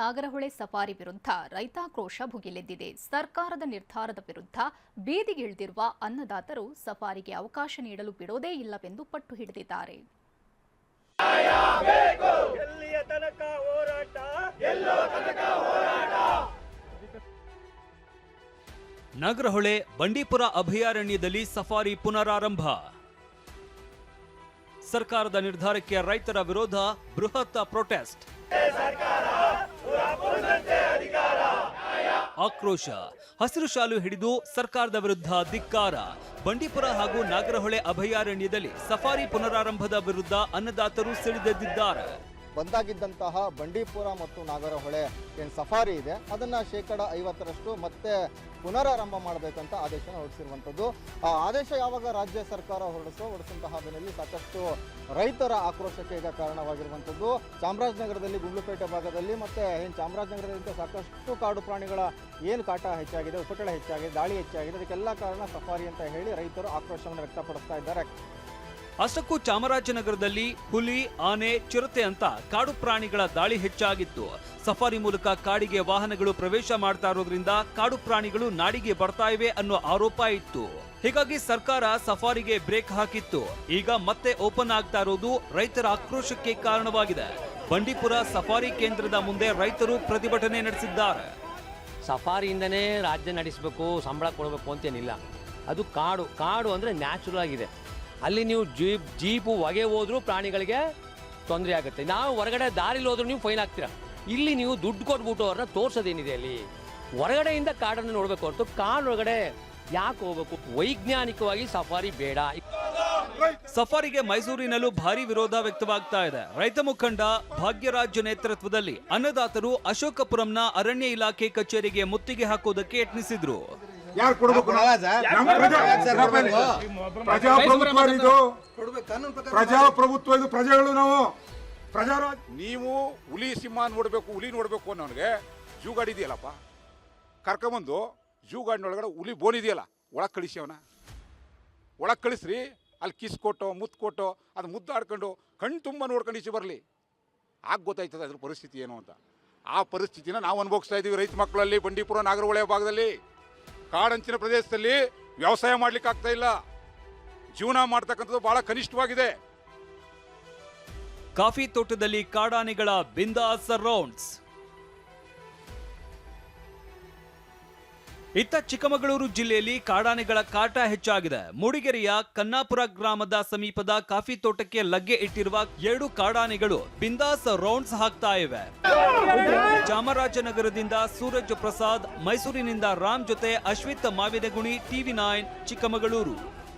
Nagarahole safari ವಿರುದ್ಧ ರೈತಾಕ್ರೋಶ ಭುಗಿಲೆದ್ದಿದೆ. ಸರ್ಕಾರದ ನಿರ್ಧಾರದ ವಿರುದ್ಧ ಬೀದಿಗಿಳಿದಿರುವ ಅನ್ನದಾತರು ಸಫಾರಿಗೆ ಅವಕಾಶ ನೀಡಲು ಬಿಡೋದೇ ಇಲ್ಲವೆಂದು ಪಟ್ಟು ಹಿಡಿದಿದ್ದಾರೆ. ನಾಗರಹೊಳೆ ಬಂಡೀಪುರ ಅಭಯಾರಣ್ಯದಲ್ಲಿ ಸಫಾರಿ ಪುನರಾರಂಭ. ಸರ್ಕಾರದ ನಿರ್ಧಾರಕ್ಕೆ ರೈತರ ವಿರೋಧ ಬೃಹತ್ ಪ್ರೊಟೆಸ್ಟ್. ಆಕ್ರೋಶ. ಹಸಿರು ಶಾಲು ಹಿಡಿದು ಸರ್ಕಾರದ ವಿರುದ್ಧ ಧಿಕ್ಕಾರ. ಬಂಡೀಪುರ ಹಾಗೂ ನಾಗರಹೊಳೆ ಅಭಯಾರಣ್ಯದಲ್ಲಿ ಸಫಾರಿ ಪುನರಾರಂಭದ ವಿರುದ್ಧ ಅನ್ನದಾತರು ಸಿಡಿದೆದ್ದಿದ್ದಾರೆ. ಬಂದಾಗಿದ್ದಂತಹ ಬಂಡೀಪುರ ಮತ್ತು ನಾಗರಹೊಳೆ ಏನು ಸಫಾರಿ ಇದೆ, ಅದನ್ನು ಶೇಕಡ ಐವತ್ತರಷ್ಟು ಮತ್ತೆ ಪುನರಾರಂಭ ಮಾಡಬೇಕಂತ ಆದೇಶನ ಹೊರಡಿಸಿರುವಂಥದ್ದು. ಆ ಆದೇಶ ಯಾವಾಗ ರಾಜ್ಯ ಸರ್ಕಾರ ಹೊರಡಿಸೋ, ಹೊರಡಿಸಿದಂತಹ ಬೆನ್ನಲ್ಲಿ ಸಾಕಷ್ಟು ರೈತರ ಆಕ್ರೋಶಕ್ಕೆ ಈಗ ಕಾರಣವಾಗಿರುವಂಥದ್ದು. ಚಾಮರಾಜನಗರದಲ್ಲಿ, ಗುಂಡ್ಲುಪೇಟೆ ಭಾಗದಲ್ಲಿ ಮತ್ತೆ ಏನು ಚಾಮರಾಜನಗರದಿಂದ ಸಾಕಷ್ಟು ಕಾಡು ಪ್ರಾಣಿಗಳ ಏನು ಕಾಟ ಹೆಚ್ಚಾಗಿದೆ, ಉಪಟಳ ಹೆಚ್ಚಾಗಿದೆ, ದಾಳಿ ಹೆಚ್ಚಾಗಿದೆ, ಅದಕ್ಕೆಲ್ಲ ಕಾರಣ ಸಫಾರಿ ಅಂತ ಹೇಳಿ ರೈತರು ಆಕ್ರೋಶವನ್ನು ವ್ಯಕ್ತಪಡಿಸ್ತಾ ಇದ್ದಾರೆ. ಅಷ್ಟಕ್ಕೂ ಚಾಮರಾಜನಗರದಲ್ಲಿ ಹುಲಿ, ಆನೆ, ಚಿರತೆ ಅಂತ ಕಾಡು ಪ್ರಾಣಿಗಳ ದಾಳಿ ಹೆಚ್ಚಾಗಿತ್ತು. ಸಫಾರಿ ಮೂಲಕ ಕಾಡಿಗೆ ವಾಹನಗಳು ಪ್ರವೇಶ ಮಾಡ್ತಾ ಇರೋದ್ರಿಂದ ಕಾಡು ಪ್ರಾಣಿಗಳು ನಾಡಿಗೆ ಬರ್ತಾ ಇವೆ ಅನ್ನೋ ಆರೋಪ ಇತ್ತು. ಹೀಗಾಗಿ ಸರ್ಕಾರ ಸಫಾರಿಗೆ ಬ್ರೇಕ್ ಹಾಕಿತ್ತು. ಈಗ ಮತ್ತೆ ಓಪನ್ ಆಗ್ತಾ ಇರೋದು ರೈತರ ಆಕ್ರೋಶಕ್ಕೆ ಕಾರಣವಾಗಿದೆ. ಬಂಡೀಪುರ ಸಫಾರಿ ಕೇಂದ್ರದ ಮುಂದೆ ರೈತರು ಪ್ರತಿಭಟನೆ ನಡೆಸಿದ್ದಾರೆ. ಸಫಾರಿಯಿಂದನೇ ರಾಜ್ಯ ನಡೆಸಬೇಕು, ಸಂಬಳ ಕೊಡಬೇಕು ಅಂತೇನಿಲ್ಲ. ಅದು ಕಾಡು ಕಾಡು ಅಂದರೆ ನ್ಯಾಚುರಲ್ ಆಗಿದೆ. ಅಲ್ಲಿ ನೀವು ಜೀಪ್, ಜೀಪು ಹೊಗೆ ಹೋದ್ರೂ ಪ್ರಾಣಿಗಳಿಗೆ ತೊಂದರೆ ಆಗುತ್ತೆ. ನಾವು ಹೊರಗಡೆ ದಾರಿಲಿ ಹೋದ್ರೂ ನೀವು ಫೈನ್ ಹಾಕ್ತೀರಾ? ಇಲ್ಲಿ ನೀವು ದುಡ್ಡು ಕೊಟ್ಬಿಟ್ಟು ಅವ್ರನ್ನ ತೋರ್ಸೋದೇನಿದೆ ಅಲ್ಲಿ? ಹೊರಗಡೆಯಿಂದ ಕಾಡನ್ನು ನೋಡಬೇಕು ಹೊರತು ಕಾಡೊಳಗಡೆ ಯಾಕೆ ಹೋಗ್ಬೇಕು? ವೈಜ್ಞಾನಿಕವಾಗಿ ಸಫಾರಿ ಬೇಡ. ಸಫಾರಿಗೆ ಮೈಸೂರಿನಲ್ಲೂ ಭಾರಿ ವಿರೋಧ ವ್ಯಕ್ತವಾಗ್ತಾ ಇದೆ. ರೈತ ಮುಖಂಡ, ಭಾಗ್ಯರಾಜ್ ನೇತೃತ್ವದಲ್ಲಿ ಅನ್ನದಾತರು ಅಶೋಕಪುರಂನ ಅರಣ್ಯ ಇಲಾಖೆ ಕಚೇರಿಗೆ ಮುತ್ತಿಗೆ ಹಾಕೋದಕ್ಕೆ ಯತ್ನಿಸಿದ್ರು. ಯಾರು ಕೊಡ್ಬೇಕು ಪ್ರಜಾಪ್ರಭುತ್ವ ಇದು ಪ್ರಜಾಪ್ರಭುತ್ವ ಇದು. ಪ್ರಜೆಗಳು ನಾವು. ಪ್ರಜಾರಾಜ್ ನೀವು ಹುಲಿ ಸಿಂಹ ನೋಡಬೇಕು ಹುಲಿ ನೋಡಬೇಕು ಅನ್ನೋನಿಗೆ ಜೂ ಗಾಡಿ ಇದೆಯಲ್ಲಪ್ಪ. ಕರ್ಕೊಂಬಂದು ಜೂ ಗಾಡಿನೊಳಗಡೆ ಹುಲಿ ಬೋನ್ ಇದೆಯಲ್ಲ ಒಳಗೆ ಕಳಿಸಿ ಅವನ. ಒಳಗೆ ಕಳಿಸ್ರಿ ಅಲ್ಲಿ ಕಿಸ್ ಕೊಟ್ಟು ಮುತ್ತು ಕೊಟ್ಟು ಅದು ಮುದ್ದಾಡ್ಕೊಂಡು ಕಣ್ಣು ತುಂಬ ನೋಡ್ಕೊಂಡು ಈಚೆ ಬರಲಿ. ಆಗ ಗೊತ್ತಾಯ್ತದೆ ಅದ್ರ ಪರಿಸ್ಥಿತಿ ಏನು ಅಂತ. ಆ ಪರಿಸ್ಥಿತಿನ ನಾವು ಅನುಭವಿಸ್ತಾ ಇದ್ದೀವಿ ರೈತ ಮಕ್ಕಳಲ್ಲಿ ಬಂಡೀಪುರ ನಾಗರಹೊಳೆ ಭಾಗದಲ್ಲಿ. ಕಾಡಂಚಿನ ಪ್ರದೇಶದಲ್ಲಿ ವ್ಯವಸಾಯ ಮಾಡ್ಲಿಕ್ಕೆ ಆಗ್ತಾ ಇಲ್ಲ. ಜೀವನ ಮಾಡ್ತಕ್ಕಂಥದ್ದು ಬಹಳ ಕನಿಷ್ಠವಾಗಿದೆ. ಕಾಫಿ ತೋಟದಲ್ಲಿ ಕಾಡಾನೆಗಳ ಬಿಂದಾಸ್ ರೌಂಡ್ಸ್. ಇತ್ತ ಚಿಕ್ಕಮಗಳೂರು ಜಿಲ್ಲೆಯಲ್ಲಿ ಕಾಡಾನೆಗಳ ಕಾಟ ಹೆಚ್ಚಾಗಿದೆ. ಮೂಡಿಗೆರೆಯ ಕನ್ನಾಪುರ ಗ್ರಾಮದ ಸಮೀಪದ ಕಾಫಿ ತೋಟಕ್ಕೆ ಲಗ್ಗೆ ಇಟ್ಟಿರುವ ಎರಡು ಕಾಡಾನೆಗಳು ಬಿಂದಾಸ್ ರೌಂಡ್ಸ್ ಹಾಕ್ತಾ ಇವೆ. ಚಾಮರಾಜನಗರದಿಂದ ಸೂರಜ್ ಪ್ರಸಾದ್, ಮೈಸೂರಿನಿಂದ ರಾಮ್ ಜೊತೆ ಅಶ್ವಿತ್ ಮಾವಿನಗುಣಿ, ಟಿವಿ ನೈನ್, ಚಿಕ್ಕಮಗಳೂರು.